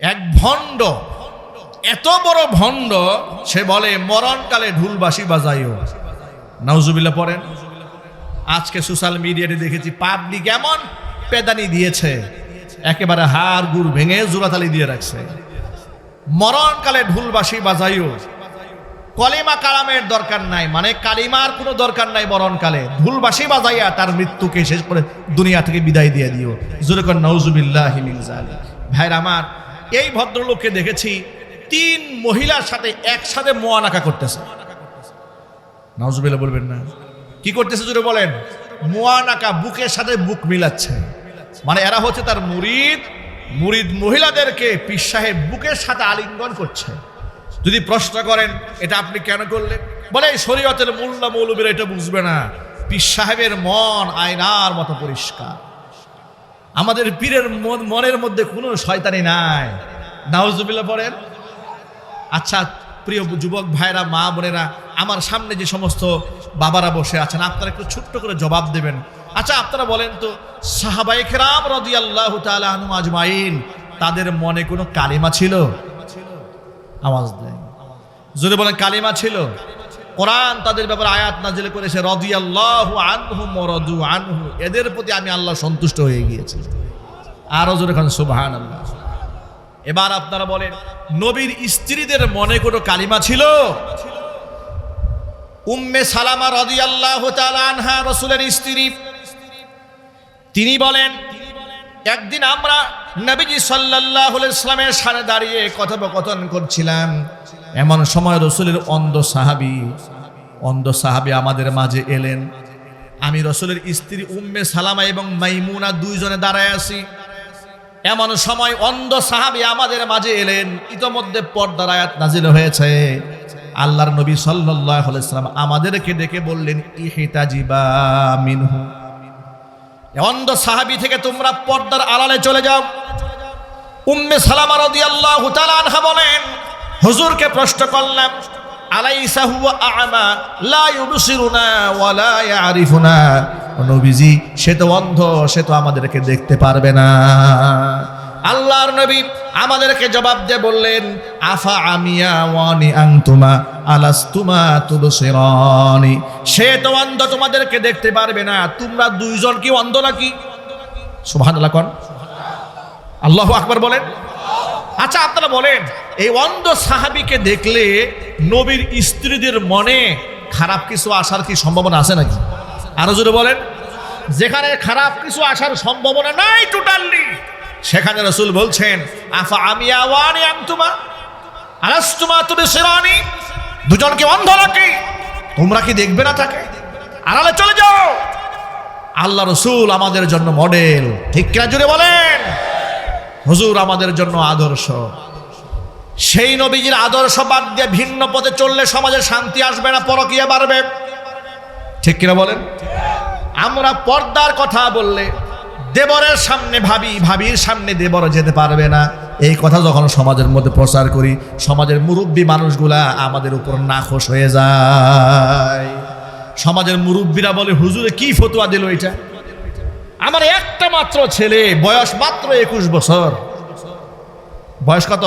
এক ভণ্ড, এত বড় ভণ্ড, সে বলে, মরণকালে ঢুলবাসি বাজাইও। নাউজুবিল্লা পড়েন, আজকে সোশ্যাল মিডিয়াতে দেখেছি, পাবলিক এমন পেদানি দিয়েছে, একেবারে হাড় গুড় ভেঙে জোড়াতালি দিয়ে রাখছে। মরণকালে ঢুলবাসি বাজাইও। কলিমা কালামের দরকার নাই মানে কালিমার কোনো দরকার নাই মরণকালে। ঢুলবাসি বাজাইয়া তার মৃত্যুকে শেষ করে দুনিয়া থেকে বিদায় দিয়ে দিও। জোরে কর নওজুবিল্লাহ ভাইর আমার এই ভদ্রলোককে দেখেছি তিন মহিলার সাথে একসাথে মোয়ানাকা করতেছে। নওজুবিল্লাহ বলবেন না। কি করতেছে জোরে বলেন? মোয়ানাকা বুকের সাথে বুক মিলাচ্ছে। মানে এরা হচ্ছে তার মুরিদ। মুরিদ মহিলাদেরকে পীর সাহেব বুকের সাথে আলিঙ্গন করছে। যদি প্রশ্ন করেন, এটা আপনি কেন করলেন? বলে, এই শরীয়তের মূল্য মৌলবীরা এটা বুঝবে না। পীর সাহেবের মন আয়নার মতো পরিষ্কার। আমাদের পীরের মন- মনের মধ্যে কোনো শয়তানি নাই। নাউজুবিল্লাহ পড়েন। আচ্ছা প্রিয় যুবক ভাইরা মা বোনেরা, আমার সামনে যে সমস্ত বাবারা বসে আছেন, আপনারা একটু ছোট্ট করে জবাব দেবেন। আচ্ছা আপনারা বলেন তো সাহাবাইকরাম রদি আল্লাহ আনু আজমাইন, তাদের মনে কোনো কালিমা ছিল? আওয়াজ দেয় যদি বলেন, কালিমা ছিল? কোরআন তাদের ব্যাপারে আয়াত নাজিল করেছে রদি আল্লাহ আনহু মরদু আনহু, এদের প্রতি আমি আল্লাহ সন্তুষ্ট হয়ে গিয়েছি। আরও জোরে খান সুবহান আল্লাহ এবার আপনারা বলেন, নবীর স্ত্রীদের মনে কোনো কালিমা ছিল? উম্মে সালামা রাদিয়াল্লাহু তাআলা আনহা, রাসূলের স্ত্রী। তিনি বলেন একদিন আমরা নবীজি আলাইহি ইসলামের সামনে দাঁড়িয়ে কথোপকথন করছিলাম। এমন সময় রসুলের অন্ধ সাহাবী অন্ধ সাহাবী আমাদের মাঝে এলেন। আমি রসুলের স্ত্রী উম্মে সালামা এবং মাইমুনা দুইজনে দাঁড়ায় আছি। এমন সময় অন্ধ সাহাবি আমাদের মাঝে এলেন। ইতোমধ্যে পর্দার আয়াত নাজিল হয়েছে। আল্লাহর নবী সাল্লাল্লাহু আলাইহি সাল্লাম আমাদেরকে ডেকে বললেন, ইহিতাজিবা মিনহু। অন্ধ সাহাবি থেকে তোমরা পর্দার আড়ালে চলে যাও। উম্মে সালামা রাদিয়াল্লাহু আল্লাহ আনহা বলেন, হুজুরকে প্রশ্ন করলাম, আলাইসা হুয়া আ'মা? লা ইউবসিরুনা ওয়া লা ইয়ারিফুনা। নবীজি, সে তো অন্ধ, সে তো আমাদেরকে দেখতে পারবে না। আল্লাহর নবী আমাদেরকে জবাব দিয়ে বললেন, আফা আমিয়া ওয়ানি আনতুমা, আলাস্তুমা তুবসিরানি? সে তো অন্ধ তোমাদেরকে দেখতে পারবে না। তোমরা দুইজন কি অন্ধ নাকি? সুবহানাল্লাহ কোন? আল্লাহু আকবার বলেন। আচ্ছা আপনারা বলেন, এই অন্ধ সাহাবিকে দেখলে নবীর স্ত্রীদের মনে খারাপ কিছু আসার কি সম্ভাবনা আছে নাকি? আরও জোরে বলেন। যেখানে খারাপ কিছু আসার সম্ভাবনা নাই টোটালি সেখানে রসুল বলছেন, আফা আমি আওয়ানি আনতুমা? আলাস্তুমা তুমি সেরানি দুজন কি অন্ধ নাকি তোমরা কি দেখবে না তাকে? আড়ালে চলে যাও। আল্লাহ রসুল আমাদের জন্য মডেল ঠিক কিনা জুড়ে বলেন? হুজুর আমাদের জন্য আদর্শ। সেই নবীজির আদর্শ বাদ দিয়ে ভিন্ন পথে চললে সমাজে শান্তি আসবে না, পরকিয়া বাড়বে। ঠিক কিনা বলেন? আমরা পর্দার কথা বললে দেবরের সামনে ভাবি, ভাবির সামনে দেবর যেতে পারবে না। এই কথা যখন সমাজের মধ্যে প্রচার করি, সমাজের মুরব্বী মানুষগুলা আমাদের উপর নাখোশ হয়ে যায়। সমাজের মুরব্বীরা বলে, হুজুরে, কি ফতুয়া দিল এটা? আমার একটা মাত্র ছেলে, বয়স মাত্র একুশ বছর। বয়স কত?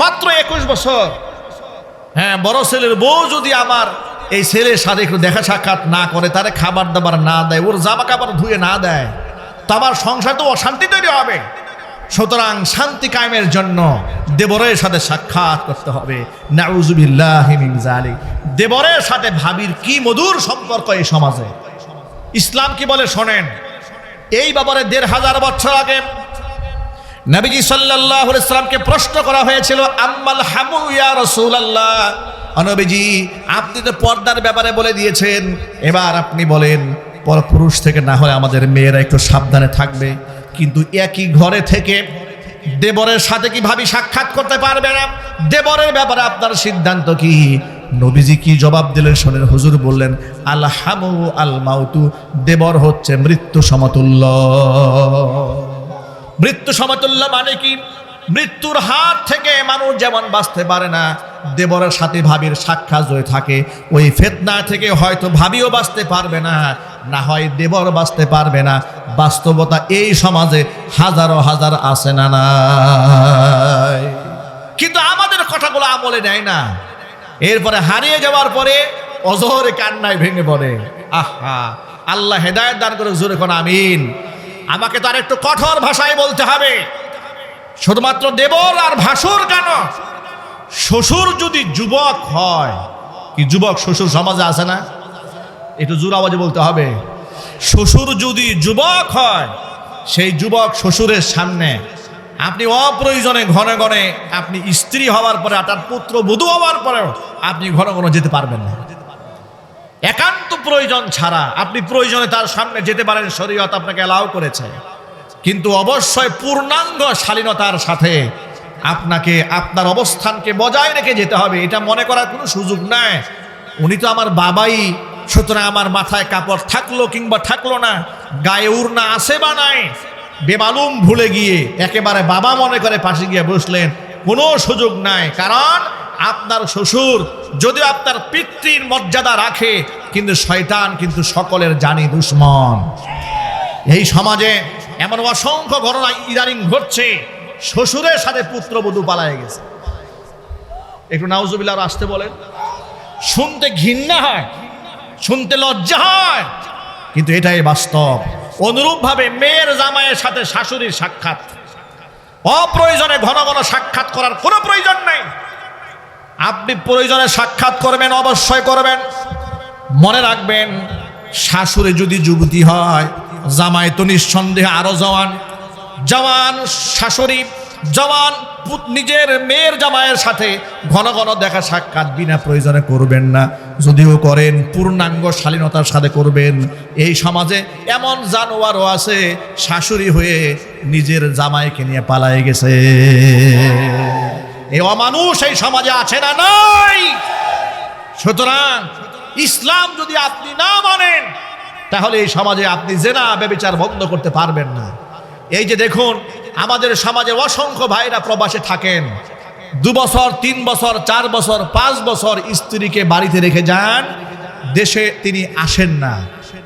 মাত্র একুশ বছর। হ্যাঁ বড় ছেলের বউ যদি আমার এই ছেলের সাথে একটু দেখা সাক্ষাৎ না করে, তারে খাবার দাবার না দেয়, ওর জামা কাপড় ধুয়ে না দেয় তো সংসার তো অশান্তি তৈরি হবে। সুতরাং শান্তি কায়েমের জন্য দেবরের সাথে সাক্ষাৎ করতে হবে। নাউজুবিল্লাহ মিন জালিক দেবরের সাথে ভাবির কি মধুর সম্পর্ক এই সমাজে? ইসলাম কি বলে শোনেন? এই ব্যাপারে দেড় হাজার বছর আগে নবীজি সাল্লাল্লাহু আলাইহি সাল্লামকে প্রশ্ন করা হয়েছিল, আম্মাল হামু ইয়া রাসূলুল্লাহ? নবীজি আপনি তো পর্দার ব্যাপারে বলে দিয়েছেন। এবার আপনি বলেন পরপুরুষ থেকে না হলে আমাদের মেয়েরা একটু সাবধানে থাকবে। কিন্তু একই ঘরে থেকে দেবরের সাথে কি ভাবি সাক্ষাৎ করতে পারবে না? দেবরের ব্যাপারে আপনার সিদ্ধান্ত কি? নবীজি কি জবাব দিলেন শোনেন, হুজুর বললেন, আলহামু আল মাউতু, দেবর হচ্ছে মৃত্যু সমতুল্য। মৃত্যু সমতুল্য মানে কি? মৃত্যুর হাত থেকে মানুষ যেমন বাঁচতে পারে না, দেবরের সাথে ভাবির সাক্ষাৎ হয়ে থাকে। ওই ফেতনা থেকে হয়তো ভাবিও বাঁচতে পারবে না। না হয় দেবর বাঁচতে পারবে না। বাস্তবতা এই সমাজে হাজারো হাজার আছে না নাই। কিন্তু আমাদের কথাগুলো আমলে নেয় না। এরপরে হারিয়ে যাওয়ার পরে অজহরে কান্নায় ভেঙে পড়ে। আহা, আল্লাহ হেদায়ত দান করে জোরে কোন আমিন। আমাকে তার একটু কঠোর ভাষায় বলতে হবে। শুধুমাত্র দেবর আর ভাসুর কেন? শ্বশুর যদি যুবক হয়, কি যুবক শ্বশুর সমাজে আছে না? একটু জোর আওয়াজে বলতে হবে। শ্বশুর যদি যুবক হয়, সেই যুবক শ্বশুরের সামনে আপনি অপ্রয়োজনে ঘনে ঘনে আপনি স্ত্রী হওয়ার পরে তার পুত্র বধূ হওয়ার পরেও আপনি ঘন ঘন যেতে পারবেন না। একান্ত প্রয়োজন ছাড়া আপনি প্রয়োজনে তার সামনে যেতে পারেন, শরীয়ত আপনাকে অ্যালাউ করেছে। কিন্তু অবশ্যই পূর্ণাঙ্গ শালীনতার সাথে আপনাকে, আপনার অবস্থানকে বজায় রেখে যেতে হবে। এটা মনে করার কোনো সুযোগ নাই। উনি তো আমার বাবাই সুতরাং আমার মাথায় কাপড় থাকল কিংবা থাকল না, গায়ে উড়না আছে বা নাই, বেমালুম ভুলে গিয়ে একেবারে বাবা মনে করে পাশে গিয়ে বসলেন, কোনো সুযোগ নাই, কারণ আপনার শ্বশুর যদি আপনার পিতৃর মর্যাদা রাখে, কিন্তু শয়তান কিন্তু সকলের জানি দুশ্মন। এই সমাজে এমন অসংখ্য ঘটনা ইদানিং ঘটছে, শ্বশুরের সাথে পুত্রবধূ পালায় গেছে। একটু নাউজুবিল্লাহ আসতে বলেন। শুনতে ঘৃণা হয়। শুনতে লজ্জা হয়। কিন্তু এটাই বাস্তব। অনুরূপভাবে মেয়ের জামাইয়ের সাথে শাশুড়ির সাক্ষাৎ। অপ্রয়োজনে ঘন ঘন সাক্ষাৎ করার কোনো প্রয়োজন নেই। আপনি প্রয়োজনে সাক্ষাৎ করবেন, অবশ্যই করবেন। মনে রাখবেন, শাশুড়ি যদি যুবতী হয়, জামাই তো নিঃসন্দেহে আরও জওয়ান। জওয়ান শাশুড়ি জওয়ান নিজের মেয়ের জামাইয়ের সাথে ঘন ঘন দেখা সাক্ষাৎ বিনা প্রয়োজনে করবেন না। যদিও করেন, পূর্ণাঙ্গ শালীনতার সাথে করবেন। এই সমাজে এমন জানোয়ারও আছে, শাশুড়ি হয়ে নিজের জামাইকে নিয়ে পালায়ে গেছে। এ অমানুষ এই সমাজে আছে না নাই? সুতরাং ইসলাম যদি আপনি না মানেন, তাহলে এই সমাজে আপনি জেনা বেবিচার বন্ধ করতে পারবেন না। এই যে দেখুন আমাদের সমাজে অসংখ্য ভাইরা প্রবাসে থাকেন। দু বছর, তিন বছর, চার বছর, পাঁচ বছর স্ত্রীকে বাড়িতে রেখে যান, দেশে তিনি আসেন না।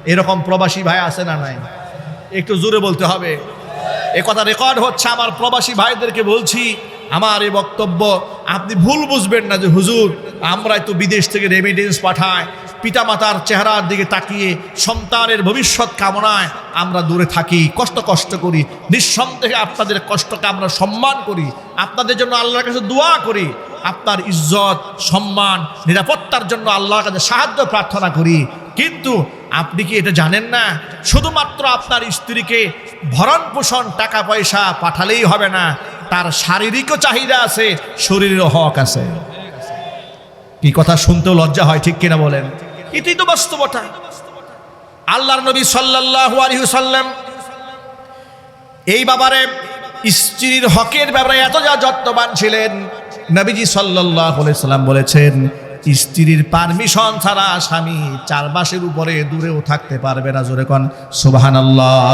এরকম প্রবাসী ভাই আসে না নাই? একটু জোরে বলতে হবে। এ কথা রেকর্ড হচ্ছে, আমার প্রবাসী ভাইদেরকে বলছি, আমার এই বক্তব্য, আপনি ভুল বুঝবেন না যে হুজুর আমরা তো বিদেশ থেকে রেমিডেন্স পাঠায় পিতামাতার চেহারার দিকে তাকিয়ে সন্তানের ভবিষ্যৎ কামনায় আমরা দূরে থাকি, কষ্ট কষ্ট করি, নিঃসন্দেহে আপনাদের কষ্টকে আমরা সম্মান করি, আপনাদের জন্য আল্লাহর কাছে দোয়া করি, আপনার ইজ্জত, সম্মান, নিরাপত্তার জন্য আল্লাহর কাছে সাহায্য, প্রার্থনা করি। কিন্তু আপনি কি এটা জানেন না? শুধুমাত্র আপনার স্ত্রীকে ভরণ পোষণ, টাকা পয়সা পাঠালেই হবে না, তার শারীরিকও চাহিদা আছে, শরীরেরও হক আছে। কি কথা শুনতেও লজ্জা হয়, ঠিক কিনা বলেন? এটাই তো বাস্তবতা। আল্লাহর নবী আলাইহি সাল্লাম এই বাবারে স্ত্রীর হকের ব্যাপারে এত যা যত্নবান ছিলেন, নবীজি আলাইহি সাল্লাম বলেছেন, স্ত্রীর পারমিশন ছাড়া স্বামী চার মাসের উপরে দূরেও থাকতে পারবে না, জোরে কন, সুবহানাল্লাহ।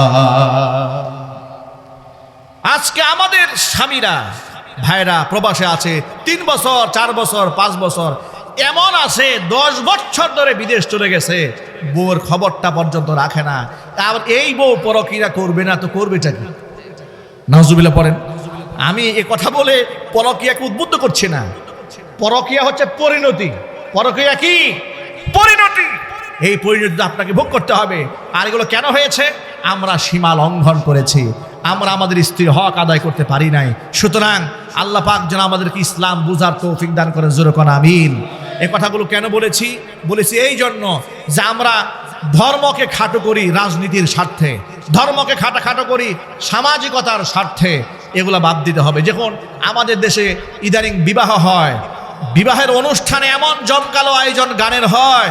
আজকে আমাদের স্বামীরা, ভাইরা প্রবাসে আছে, তিন বছর, চার বছর, পাঁচ বছর এমন আছে, দশ বছর ধরে বিদেশ চলে গেছে বউর খবরটা পর্যন্ত রাখে না। আর এই বউ পরকিরা করবে না, তো করবেটা কি? নজুবিল্লা পড়েন। আমি এ কথা বলে পরকিয়াকে উদ্বুদ্ধ করছি না। পরকিয়া হচ্ছে পরিণতি। পরকিয়া কি? পরিণতি। এই পরিণতি আপনাকে ভোগ করতে হবে। আর এগুলো কেন হয়েছে? আমরা সীমা লঙ্ঘন করেছি। আমরা আমাদের স্ত্রীর হক আদায় করতে পারি নাই। সুতরাং আল্লাহ পাক যেন আমাদেরকে ইসলাম বুঝার তৌফিক দান করেন। জোরকন আমিন। এই কথাগুলো কেন বলেছি? বলেছি এই জন্য যে আমরা ধর্মকে খাটো করি রাজনীতির স্বার্থে, ধর্মকে খাটা খাটো করি সামাজিকতার স্বার্থে, এগুলা বাদ দিতে হবে। যখন আমাদের দেশে ইদানিং বিবাহ হয়। বিবাহের অনুষ্ঠানে এমন জমকালো আয়োজন গানের হয়,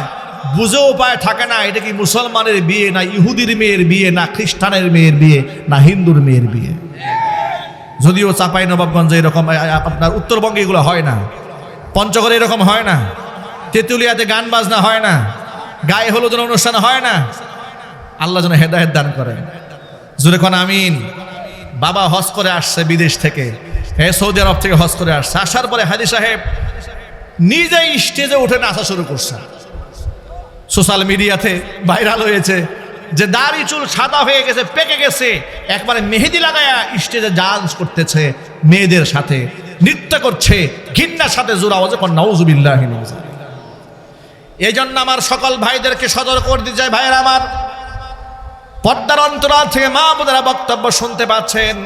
বুঝে উপায় থাকে না, এটা কি মুসলমানের বিয়ে, না ইহুদির মেয়ের বিয়ে, না খ্রিস্টানের মেয়ের বিয়ে, না হিন্দুর মেয়ের বিয়ে? যদিও চাপাই নবাবগঞ্জে এরকম আপনার উত্তরবঙ্গে এগুলো হয় না। পঞ্চগড়ে এরকম হয় না। তেঁতুলিয়াতে গান বাজনা হয় না। গায়ে হলুদের অনুষ্ঠান হয় না। আল্লাহ যেন হেদায়ত দান করে জুরে কোন আমিন। বাবা হজ করে আসছে বিদেশ থেকে। হ্যাঁ সৌদি আরব থেকে হজ করে আসছে। আসার পরে হাজি সাহেব নিজেই স্টেজে উঠে নাচা শুরু করছে। সোশ্যাল মিডিয়াতে ভাইরাল হয়েছে যে দাড়ি, চুল সাদা হয়ে গেছে, পেকে গেছে। একবারে মেহেদি লাগায়া স্টেজে ডান্স করতেছে মেয়েদের সাথে। নৃত্য করছে ঘিন্নার সাথে জোর আওয়াজে কর, নাউজুবিল্লাহ এই জন্য আমার সকল ভাইদেরকে সতর্ক করে দিতে চাই, ভাইয়ের আমার। পর্দার অন্তরাল থেকে মা বোনেরা বক্তব্য শুনতে পাচ্ছেন।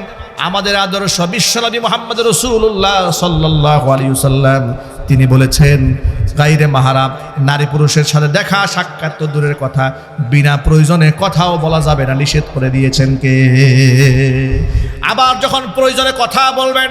আমাদের আদর্শ বিশ্বনবী মোহাম্মদ রসুল্লাহ সাল্লাহ আলিউসাল্লাম তিনি বলেছেন গাইরে মাহারাম, নারী পুরুষের সাথে দেখা, সাক্ষাৎ তো দূরের কথা, বিনা প্রয়োজনে কথাও বলা যাবে না। নিষেধ করে দিয়েছেন কে? আবার যখন প্রয়োজনে কথা বলবেন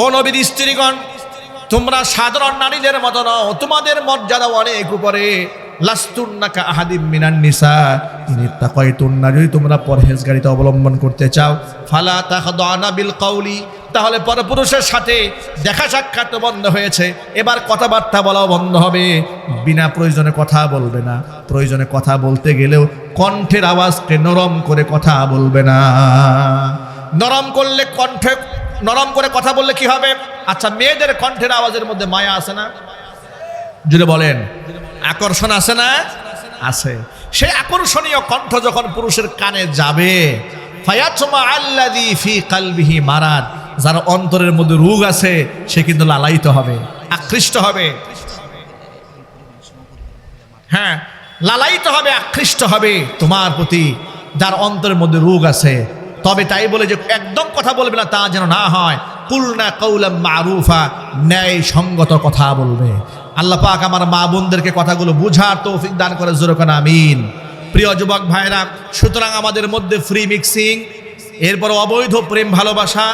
ও নবীর স্ত্রীগণ, তোমরা সাধারণ নারীদের মতো নও, তোমাদের মর্যাদা অনেক উপরে। লাস্তুন্নাকা আহাদিম মিনান নিসা ইনি তাকাইতুন্না যদি তোমরা পরহেজগারিতা অবলম্বন করতে চাও। ফালা তাখদানা বিল কাউলি তাহলে পরপুরুষের সাথে দেখা সাক্ষাৎ বন্ধ হয়েছে। এবার কথাবার্তা বলাও বন্ধ হবে। বিনা প্রয়োজনে কথা বলবে না। প্রয়োজনে কথা বলতে গেলেও কণ্ঠের আওয়াজকে নরম করে কথা বলবে না। নরম করলে কণ্ঠে নরম করে কথা বললে কি হবে? আচ্ছা মেয়েদের কণ্ঠের আওয়াজের মধ্যে মায়া আছে না? যদি বলেন, আকর্ষণ আছে না? আছে। সেই আকর্ষণীয় কণ্ঠ যখন পুরুষের কানে যাবে কালবিহি মারাদ, যার অন্তরের মধ্যে রোগ আছে, সে কিন্তু লালায়িত হবে, আকৃষ্ট হবে। হ্যাঁ লালায়িত হবে, আকৃষ্ট হবে তোমার প্রতি, যার অন্তরের মধ্যে রোগ আছে। তবে তাই বলে যে একদম কথা বলবে না, তা যেন না হয়। কুলনা কৌলাম মারুফা ন্যায় সঙ্গত কথা বলবে। আল্লাহ পাক আমার মা বোনদেরকে কথাগুলো বুঝার তৌফিক দান করে, জোরকান আমিন। প্রিয় যুবক ভাইরা, সুতরাং আমাদের মধ্যে ফ্রি মিক্সিং এরপর অবৈধ প্রেম ভালোবাসা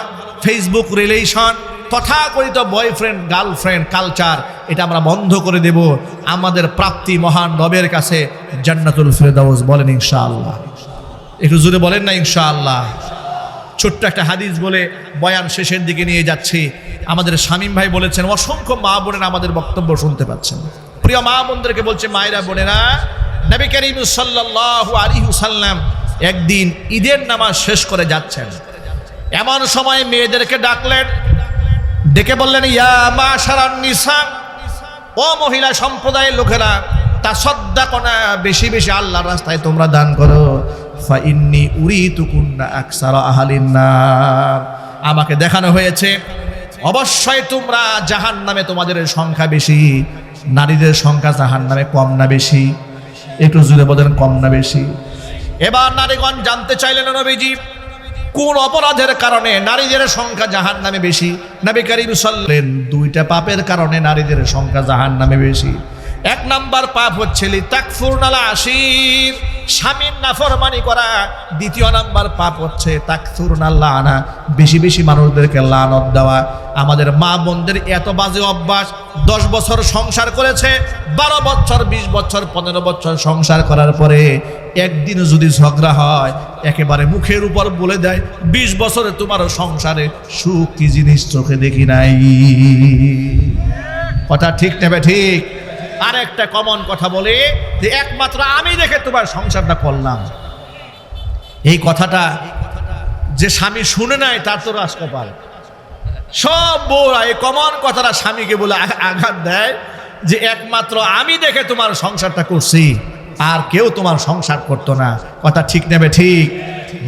ফেসবুক রিলেশন তথাকথিত বয়ফ্রেন্ড গার্লফ্রেন্ড কালচার এটা আমরা বন্ধ করে দেব। আমাদের প্রাপ্তি মহান রবের কাছে জান্নাতুল ফেরদাউস বলেন ইনশাআল্লাহ। একটু জোরে বলেন না, ইনশাআল্লাহ। ছোট্ট একটা হাদিস বলে বয়ান শেষের দিকে নিয়ে যাচ্ছি। আমাদের শামীম ভাই বলেছেন, অসংখ্য মা বোনেরা আমাদের বক্তব্য শুনতে পাচ্ছেন। প্রিয় মা বোনদেরকে বলছে, মায়েরা বোনেরা, নবী করিম সাল্লাল্লাহু আলাইহি সাল্লাম একদিন ঈদের নামাজ শেষ করে যাচ্ছেন। এমন সময় মেয়েদেরকে ডাকলেন। ডেকে বললেন, ইয়া মা সারান নিসা, ও মহিলা সম্প্রদায়ের লোকেরা তা সদ্দা কনা, বেশি বেশি আল্লাহর রাস্তায় তোমরা দান করো। ফা ইন্নি উরি তুকুন্না আকসার আহালিন্নার আমাকে দেখানো হয়েছে, অবশ্যই তোমরা জাহান নামে তোমাদের সংখ্যা বেশি, নারীদের সংখ্যা জাহান নামে কম না বেশি। একটু জুড়ে বলেন, কম না বেশি। এবার নারীগণ জানতে চাইলেন নবীজি, কোন অপরাধের কারণে নারীদের সংখ্যা জাহান নামে বেশি? নবী করিম সাল্লেন দুইটা পাপের কারণে নারীদের সংখ্যা জাহান নামে বেশি। এক নাম্বার পাপ হচ্ছে তাকফুর নালা আশির। স্বামীর নাফরমানি করা। দ্বিতীয় নাম্বার পাপ হচ্ছে তাকফুর নাল্লা আনা বেশি বেশি মানুষদেরকে লানত দেওয়া। আমাদের মা বোনদের এত বাজে অভ্যাস, দশ বছর সংসার করেছে, বারো বছর, বিশ বছর, পনেরো বছর সংসার করার পরে একদিন যদি ঝগড়া হয়, একেবারে মুখের উপর বলে দেয়, বিশ বছরে তোমার সংসারে সুখ কি জিনিস চোখে দেখি নাই। কথা ঠিক নেবে ঠিক? আর একটা কমন কথা বলে যে একমাত্র আমি দেখে তোমার সংসারটা করলাম। এই কথাটা যে স্বামী শুনে নাই, তার তো রাজকপাল সব বউরা এই কমন কথাটা স্বামীকে বলে আঘাত দেয় যে একমাত্র আমি দেখে তোমার সংসারটা করছি, আর কেউ তোমার সংসার করতো না। কথা ঠিক নেবে ঠিক।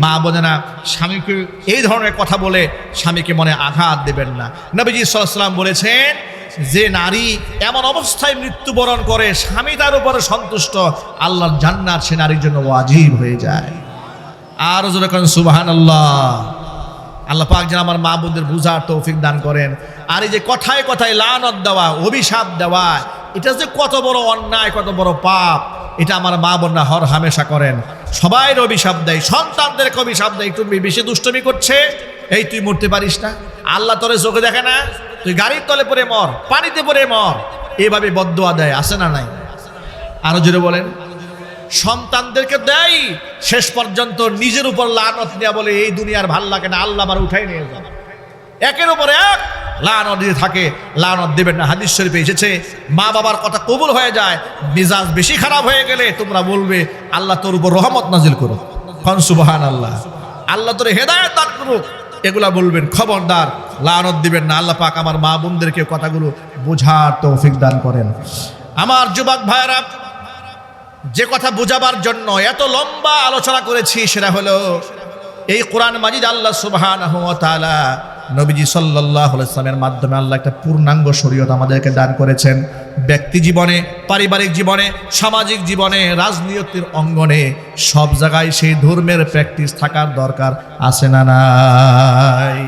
মা বোনে না, স্বামীকে এই ধরনের কথা বলে স্বামীকে মনে আঘাত দেবেন না। নবীজি সাল্লাম বলেছেন যে নারী এমন অবস্থায় মৃত্যুবরণ করে, স্বামী তার উপরে সন্তুষ্ট, আল্লাহর জান্নাত সে নারীর জন্য ওয়াজিব হয়ে যায়। আর যখন সুবাহান আল্লাহ আল্লাহ পাক যেন আমার মা বোনদের বুঝার তৌফিক দান করেন। আর এই যে কথায় কথায় লানত দেওয়া, অভিশাপ দেওয়া, এটা যে কত বড় অন্যায়, কত বড় পাপ, এটা আমার মা বোনরা হর হামেশা করেন। সবাই অভিশাপ দেয়, সন্তানদেরকে অভিশাপ দেয় তুমি বেশি দুষ্টমি করছে, এই তুই মরতে পারিস না। আল্লাহ তোরে চোখে দেখে না? তুই গাড়ির তলে পরে মর, পানিতে পরে মর। এভাবে বদোয়া দেয় আসে না নাই? আরও জোরে বলেন। সন্তানদেরকে দেয়, শেষ পর্যন্ত নিজের উপর লানত নেওয়া বলে, এই দুনিয়ার ভালো লাগে না, আল্লাহ আবার উঠাই নিয়ে যাবে। একের উপর এক লানত দিয়ে থাকে, লানত দেবেন না। হাদিস শরীফে এসেছে, মা বাবার কথা কবুল হয়ে যায়, মিজাজ বেশি খারাপ হয়ে গেলে তোমরা বলবে, আল্লাহ তোর উপর রহমত নাজিল করো। কন সুবহান আল্লাহ আল্লাহ তোর হেদায়ত দান করুক। এগুলা বলবেন, খবরদার, লানত দিবেন না। আল্লাহ পাক আমার মা বোনদেরকে কথাগুলো বোঝার তৌফিক দান করেন। আমার যুবক ভাইরা যে কথা বোঝাবার জন্য এত লম্বা আলোচনা করেছি, সেটা হলো, এই কোরআন মাজিদ আল্লাহ সুবহান নবীজি সাল্লাহ ইসলামের মাধ্যমে আল্লাহ একটা পূর্ণাঙ্গ শরীয়ত আমাদেরকে দান করেছেন। ব্যক্তি জীবনে, পারিবারিক জীবনে, সামাজিক জীবনে, রাজনীতির অঙ্গনে সব জায়গায় সেই ধর্মের প্র্যাকটিস থাকার দরকার আছে না নাই?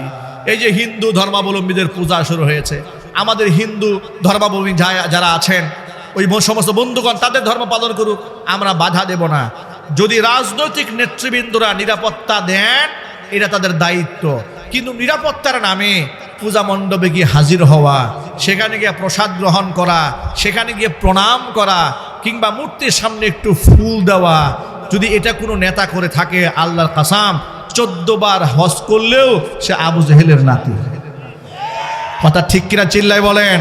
এই যে হিন্দু ধর্মাবলম্বীদের পূজা শুরু হয়েছে, আমাদের হিন্দু ধর্মাবলম্বী যারা আছেন, ওই সমস্ত বন্ধুগণ, তাদের ধর্ম পালন করুক, আমরা বাধা দেব না। যদি রাজনৈতিক নেতৃবৃন্দরা নিরাপত্তা দেন, এটা তাদের দায়িত্ব। কিন্তু নিরাপত্তার নামে পূজা মণ্ডপে গিয়ে হাজির হওয়া, সেখানে গিয়ে প্রসাদ গ্রহণ করা, সেখানে গিয়ে প্রণাম করা, কিংবা মূর্তির সামনে একটু ফুল দেওয়া, যদি এটা কোনো নেতা করে থাকে আল্লাহর কাসাম, চোদ্দ বার হজ করলেও সে আবু জেহেলের নাতি। কথা ঠিক কিনা চিল্লাই বলেন?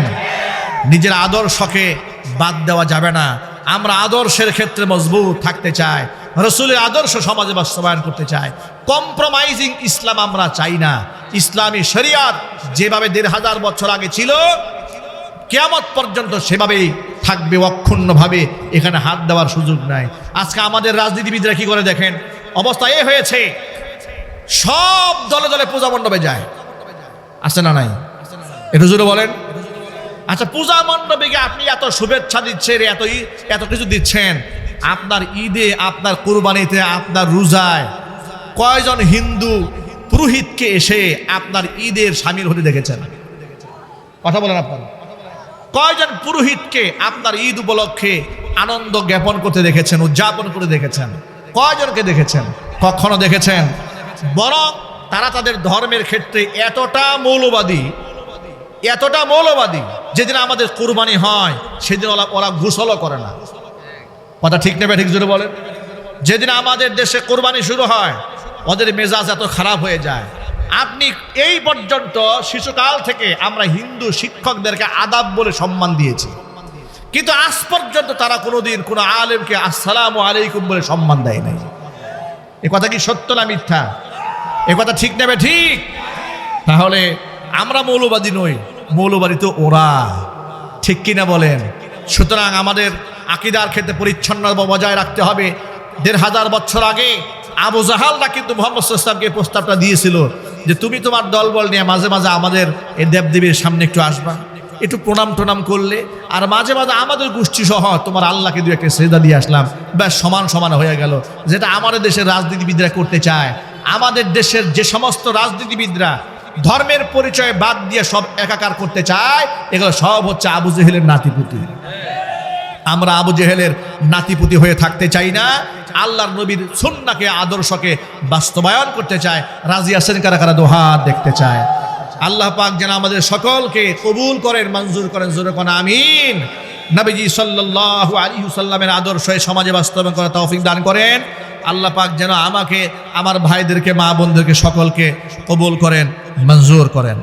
নিজের আদর্শকে বাদ দেওয়া যাবে না। আমরা আদর্শের ক্ষেত্রে মজবুত থাকতে চাই। রসুলের আদর্শ সমাজে বাস্তবায়ন করতে চায়। কম্প্রোমাইজিং ইসলাম আমরা চাই না। ইসলামী শরিয়াত যেভাবে দেড় হাজার বছর আগে ছিল, কেয়ামত পর্যন্ত সেভাবেই থাকবে অক্ষুণ্ণভাবে। এখানে হাত দেওয়ার সুযোগ নাই। আজকে আমাদের রাজনীতিবিদরা কি করে দেখেন? অবস্থা এ হয়েছে, সব দলে দলে পূজা মণ্ডপে যায়। আছে না নাই? একটু বলেন। আচ্ছা পূজা মণ্ডপে আপনি এত শুভেচ্ছা দিচ্ছেন, এত এত কিছু দিচ্ছেন। আপনার ঈদে, আপনার কুরবানিতে, আপনার রোজায় কয়জন হিন্দু পুরোহিতকে এসে আপনার ঈদের সামিল হতে দেখেছেন? কথা বলেন আপনারা। কয়জন পুরোহিতকে আপনার ঈদ উপলক্ষে আনন্দ জ্ঞাপন করতে দেখেছেন, উদযাপন করে দেখেছেন? কয়জনকে দেখেছেন? কখনো দেখেছেন? বরং তারা তাদের ধর্মের ক্ষেত্রে এতটা মৌলবাদী এতটা মৌলবাদী, যেদিন আমাদের কুরবানি হয়, সেদিন ওরা ওরা গোসলও করে না। কথা ঠিক নেবে ঠিক জোরে বলেন। যেদিন আমাদের দেশে কোরবানি শুরু হয়, ওদের মেজাজ এত খারাপ হয়ে যায়। আপনি এই পর্যন্ত শিশুকাল থেকে আমরা হিন্দু শিক্ষকদেরকে আদাব বলে সম্মান দিয়েছি। কিন্তু আজ পর্যন্ত তারা কোনোদিন কোনো আলেমকে আসসালামু আলাইকুম বলে সম্মান দেয় নাই। এ কথা কি সত্য না মিথ্যা? এ কথা ঠিক নেবে ঠিক তাহলে আমরা মৌলবাদী নই, মৌলবাদী তো ওরা। ঠিক কিনা বলেন? সুতরাং আমাদের আকিদার ক্ষেত্রে পরিচ্ছন্ন বজায় রাখতে হবে। দেড় হাজার বছর আগে আবু জাহালরা কিন্তু মোহাম্মদ ইসলামকে প্রস্তাবটা দিয়েছিল যে, তুমি তোমার দলবল নিয়ে মাঝে মাঝে আমাদের এই দেবদেবীর সামনে একটু আসবা। একটু প্রণাম টনাম করলে আর মাঝে মাঝে আমাদের গোষ্ঠী সহ তোমার আল্লাহকে দু একটা সেজদা দিয়ে আসলাম। ব্যাস, সমান সমান হয়ে গেল। যেটা আমাদের দেশের রাজনীতিবিদরা করতে চায়। আমাদের দেশের যে সমস্ত রাজনীতিবিদরা ধর্মের পরিচয় বাদ দিয়ে সব একাকার করতে চায়, এগুলো সব হচ্ছে আবু জেহেলের নাতিপুতি। আমরা আবু জেহেলের নাতিপুতি হয়ে থাকতে চাই না। আল্লাহর নবীর সুন্নাকে আদর্শকে বাস্তবায়ন করতে চায়। রাজি আছেন কারা কারা? দোহাত দেখতে চায়। আল্লাহ পাক যেন আমাদের সকলকে কবুল করেন, মঞ্জুর করেন, জোরে কোন আমিন। নবীজি সাল্লাল্লাহু আলাইহি সাল্লামের আদর্শ সমাজে বাস্তবায়ন করা তৌফিক দান করেন। আল্লাহ পাক যেন আমাকে, আমার ভাইদেরকে, মা বোনদেরকে সকলকে কবুল করেন, মঞ্জুর করেন।